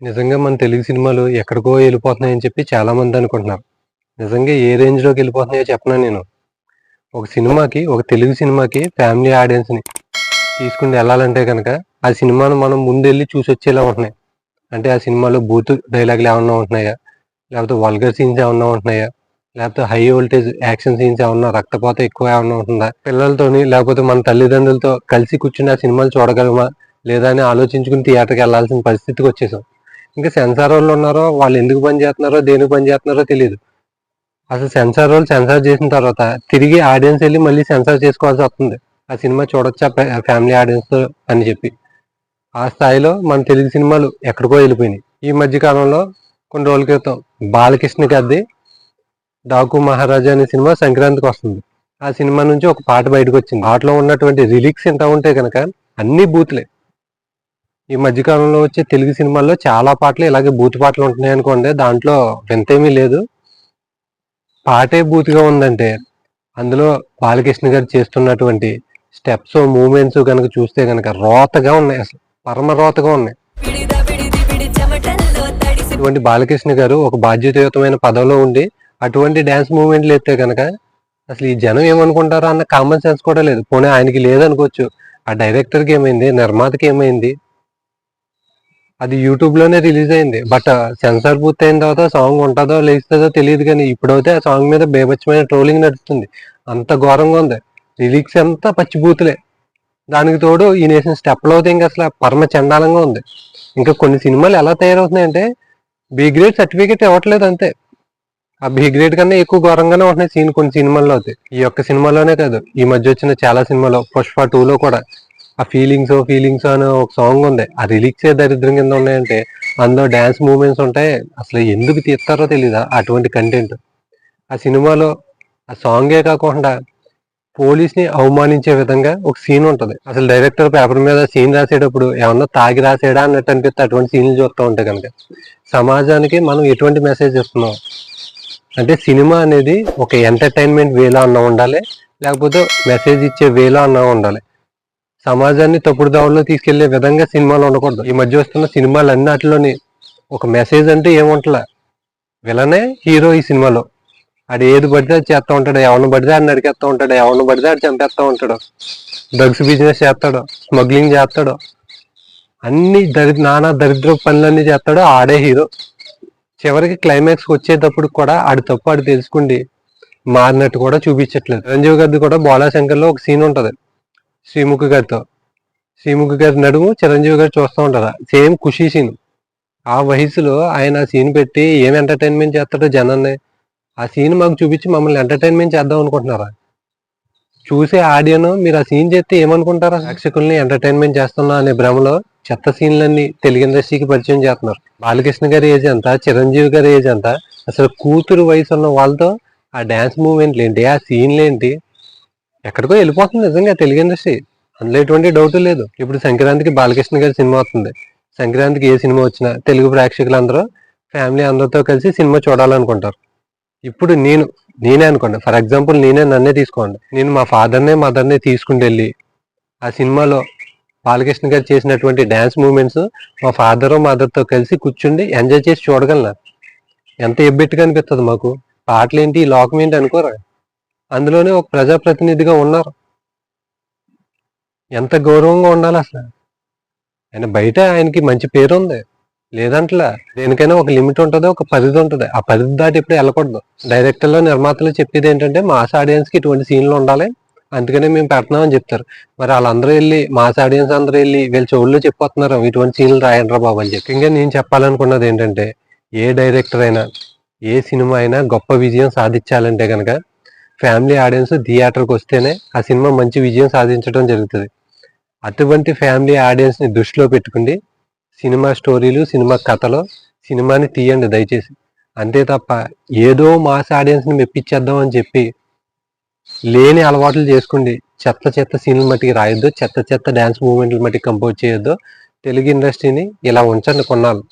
నిజంగా మన తెలుగు సినిమాలు ఎక్కడికో వెళ్ళిపోతున్నాయని చెప్పి చాలా మంది అనుకుంటున్నారు. నిజంగా ఏ రేంజ్‌లోకి వెళ్ళిపోతున్నాయో చెప్పనా నేను. ఒక సినిమాకి ఒక తెలుగు సినిమాకి ఫ్యామిలీ ఆడియన్స్‌ని తీసుకుని వెళ్ళాలంటే కనుక ఆ సినిమాను మనం ముందెళ్ళి చూసొచ్చేలా ఉంటున్నాయి. అంటే ఆ సినిమాలో బూత్ డైలాగులు ఏమన్నా ఉంటున్నాయా? లేకపోతే వల్గర్ సీన్స్ ఏమన్నా ఉంటున్నాయా? లేకపోతే హై వోల్టేజ్ యాక్షన్ సీన్స్ ఏమన్నా రక్తపాతం ఎక్కువ ఏమన్నా ఉంటుందా? పిల్లలతోని లేకపోతే మన తల్లిదండ్రులతో కలిసి కూర్చుని ఆ సినిమాలు చూడగలమా? లేదా అని ఆలోచించుకుని థియేటర్‌కి వెళ్ళాల్సిన పరిస్థితికొచ్చేసాం. ఇంకా సెన్సార్ వాళ్ళు ఉన్నారో వాళ్ళు ఎందుకు పని చేస్తున్నారో, దేనికి పని చేస్తున్నారో తెలియదు అసలు సెన్సార్ వాళ్ళు సెన్సార్ చేసిన తర్వాత తిరిగి ఆడియన్స్ వెళ్ళి మళ్ళీ సెన్సార్ చేసుకోవాల్సి వస్తుంది ఆ సినిమా చూడొచ్చా ఫ్యామిలీ ఆడియన్స్‌తో అని చెప్పి. ఆ స్థాయిలో మన తెలుగు సినిమాలు ఎక్కడికో వెళ్ళిపోయినాయి. ఈ మధ్య కాలంలో కొన్ని రోజుల క్రితం బాలకృష్ణ గద్ది 'డాకు మహారాజా' అనే సినిమా సంక్రాంతికి వస్తుంది ఆ సినిమా నుంచి ఒక పాట బయటకొచ్చింది. పాటలో ఉన్నటువంటి రిలిక్స్ ఎంత ఉంటే కనుక అన్ని బూతులే. ఈ మధ్యకాలంలో వచ్చే తెలుగు సినిమాల్లో చాలా పాటలు ఇలాగే బూతు పాటలు ఉంటున్నాయనుకోండి. దాంట్లో వింతేమీ లేదు. పాటే బూతుగా ఉందంటే అందులో బాలకృష్ణ గారు చేస్తున్నటువంటి స్టెప్స్, మూమెంట్స్ కనుక చూస్తే గనక రోతగా ఉన్నాయి అసలు. పరమ రోతగా ఉన్నాయి. ఇటువంటి బాలకృష్ణ గారు ఒక బాధ్యతాయుతమైన పదవిలో ఉండి అటువంటి డ్యాన్స్ మూవ్‌మెంట్లు ఎత్తే కనుక అసలు ఈ జనం ఏమనుకుంటారా అన్న కామన్ సెన్స్ కూడా లేదు. పోనీ ఆయనకి లేదనుకోవచ్చు. ఆ డైరెక్టర్‌కి ఏమైంది? నిర్మాతకి ఏమైంది? అది యూట్యూబ్లోనే రిలీజ్ అయింది. బట్ సెన్సార్ uh, పూర్తయిన తర్వాత సాంగ్ ఉంటుందో లేస్తుందో తెలియదు కానీ ఇప్పుడైతే ఆ సాంగ్ మీద బీభత్సమైన ట్రోలింగ్ నడుస్తుంది. అంత ఘోరంగా ఉంది. లిరిక్స్ అంతా పచ్చి బూతులే. దానికి తోడు ఈ నేసిన స్టెప్లో అయితే ఇంకా అసలు పరమ చండాలంగా ఉంది. ఇంకా కొన్ని సినిమాలు ఎలా తయారవుతున్నాయంటే బి గ్రేడ్ సర్టిఫికేట్ ఇవ్వట్లేదు అంతే. ఆ బి గ్రేడ్ కన్నా ఎక్కువ ఘోరంగానే ఉంటున్నాయి సీన్ కొన్ని సినిమాల్లో అయితే. ఈ ఒక్క సినిమాలోనే కాదు. ఈ మధ్య వచ్చిన చాలా సినిమాలో 'పుష్ప టూలో కూడా ఆ ఫీలింగ్స్ ఫీలింగ్స్ అనే ఒక సాంగ్ ఉంది. ఆ రిలీక్సే దరిద్రం కింద ఉన్నాయంటే అందులో డాన్స్ మూమెంట్స్ ఉంటాయి. అసలు ఎందుకు తీస్తారో తెలీదా అటువంటి కంటెంట్. ఆ సినిమాలో ఆ సాంగే కాకుండా పోలీస్‌ని అవమానించే విధంగా ఒక సీన్ ఉంటుంది అసలు డైరెక్టర్ పేపర్ మీద సీన్ రాసేటప్పుడు ఏమన్నా తాగి రాసేడా అన్నట్టు అనిపిస్తే అటువంటి సీన్‌లు చూస్తూ ఉంటాయి కనుక సమాజానికి మనం ఎటువంటి మెసేజ్ ఇస్తున్నాం? అంటే సినిమా అనేది ఒక ఎంటర్‌టైన్‌మెంట్ వేలో అన్న ఉండాలి. లేకపోతే మెసేజ్ ఇచ్చే వేలో అన్న ఉండాలి. సమాజాన్ని తప్పుడు దావుల్లో తీసుకెళ్ళే విధంగా సినిమాలు ఉండకూడదు. ఈ మధ్య వస్తున్న సినిమాలు సినిమాలన్నిటిలోని ఒక మెసేజ్ అంటే ఏముంటలా. విలనే హీరో ఈ సినిమాలో. ఆడు ఏది పడితే అది చేస్తా ఉంటాడు. ఎవరిని పడితే ఆడు నరికేస్తూ ఉంటాడు. ఎవరిని పడితే ఆడు చంపేస్తూ ఉంటాడు. డ్రగ్స్ బిజినెస్ చేస్తాడు. స్మగ్లింగ్ చేస్తాడు. అన్ని దరి నానా దరిద్ర పనులన్నీ చేస్తాడు. ఆడే హీరో. చివరికి క్లైమాక్స్ వచ్చేటప్పుడు కూడా ఆడి తప్పు ఆడు తెలుసుకుండి మారినట్టు కూడా చూపించట్లేదు. చిరంజీవి గారిది కూడా బాలాశంకర్లో ఒక సీన్ ఉంటుంది శ్రీముఖి గారితో. శ్రీముఖి గారి నడుము చిరంజీవి గారు చూస్తూ ఉంటారు. Same Kushi scene. ఆ వయసులో ఆయన ఆ సీన్ పెట్టి ఏం ఎంటర్‌టైన్‌మెంట్ చేస్తాడో జనాన్ని. ఆ సీన్ మాకు చూపించి మమ్మల్ని ఎంటర్‌టైన్‌మెంట్ చేద్దాం అనుకుంటున్నారా? చూసే ఆడియన్ మీరు ఆ సీన్ చేస్తే ఏమనుకుంటారా ప్రేక్షకుల్ని ఎంటర్‌టైన్‌మెంట్ చేస్తున్నా అనే భ్రమలో చెత్త సీన్‌లన్నీ తెలుగు ఇండస్ట్రీకి పరిచయం చేస్తున్నారు. బాలకృష్ణ గారి ఏజ్ ఎంత? చిరంజీవి గారి ఏజ్ ఎంత? అసలు కూతురు వయసు ఉన్న వాళ్ళతో ఆ డ్యాన్స్ మూవ్‌మెంట్లు ఏంటి? ఆ సీన్లు ఏంటి ఎక్కడికో వెళ్ళిపోతుంది నిజంగా తెలుగు ఇండస్ట్రీ. అందులో ఎటువంటి డౌట్ లేదు. ఇప్పుడు సంక్రాంతికి బాలకృష్ణ గారి సినిమా వస్తుంది. సంక్రాంతికి ఏ సినిమా వచ్చినా తెలుగు ప్రేక్షకులందరూ ఫ్యామిలీ అందరితో కలిసి సినిమా చూడాలనుకుంటారు. ఇప్పుడు నేను నేనే అనుకోండి. ఫర్ ఎగ్జాంపుల్ నేనే నన్నే తీసుకోండి. నేను మా ఫాదర్నే మదర్నే తీసుకుని వెళ్ళి ఆ సినిమాలో బాలకృష్ణ గారు చేసినటువంటి డ్యాన్స్ మూమెంట్స్ మా ఫాదరు, మదర్‌తో కలిసి కూర్చుండి ఎంజాయ్ చేసి చూడగలను ఎంత ఎబ్బెట్టుగా అనిపిస్తుంది మాకు. పాటలేంటి, ఈ లోకం ఏంటి అనుకోరా? అందులోనే ఒక ప్రజాప్రతినిధిగా ఉన్నారు. ఎంత గౌరవంగా ఉండాలి అసలు ఆయన బయట ఆయనకి మంచి పేరు ఉంది లేదంటలా. దేనికైనా ఒక లిమిట్ ఉంటుంది ఒక పరిధి ఉంటుంది ఆ పరిధి దాటి ఎప్పుడు వెళ్ళకూడదు. డైరెక్టర్లో నిర్మాతలు చెప్పేది ఏంటంటే మాస్ ఆడియన్స్‌కి ఇటువంటి సీన్‌లు ఉండాలి. అందుకనే మేము పెడుతున్నాం అని చెప్తారు. మరి వాళ్ళందరూ వెళ్ళి మాస్ ఆడియన్స్ అందరూ వెళ్ళి వీళ్ళ చెవుల్లో చెప్పొస్తున్నారు ఇటువంటి సీన్‌లు రాయండ్రా బాబు అని చెప్పి. ఇంకా నేను చెప్పాలనుకున్నది ఏంటంటే ఏ డైరెక్టర్ అయినా, ఏ సినిమా అయినా గొప్ప విజయం సాధించాలంటే కనుక ఫ్యామిలీ ఆడియన్స్ థియేటర్‌కి వస్తేనే ఆ సినిమా మంచి విజయం సాధించడం జరుగుతుంది అటువంటి ఫ్యామిలీ ఆడియన్స్‌ని దృష్టిలో పెట్టుకుండి సినిమా స్టోరీలు, సినిమా కథలు, సినిమాని తీయండి దయచేసి. అంతే తప్ప ఏదో మాస్ ఆడియన్స్‌ని మెప్పించేద్దాం అని చెప్పి లేని అలవాట్లు చేసుకోండి. చెత్త చెత్త సీన్‌లు మట్టికి రాయొద్దు. చెత్త చెత్త డ్యాన్స్ మూమెంట్లు మట్టికి కంపోజ్ చేయొద్దు. తెలుగు ఇండస్ట్రీని ఇలా ఉంచండి కొన్నాళ్ళు.